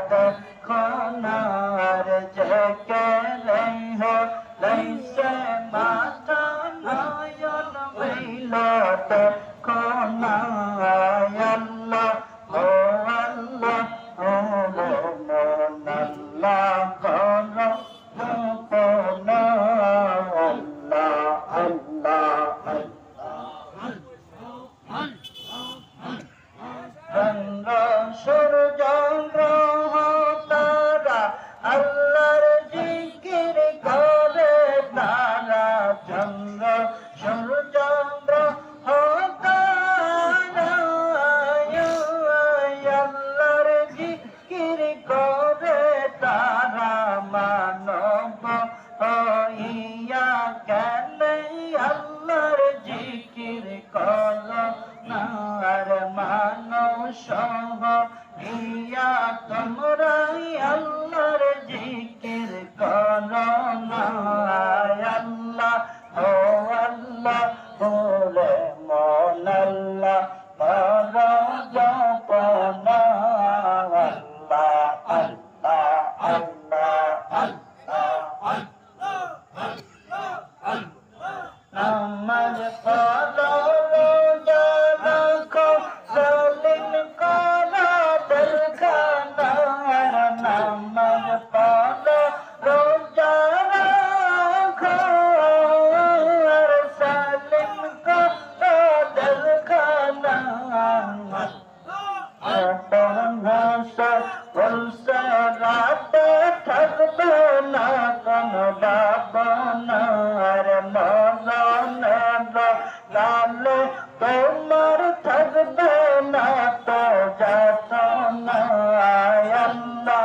Akbar. Allah না কোন বাবনার মরণ লাল তোমার থাকবে না তো যাত না আল্লাহ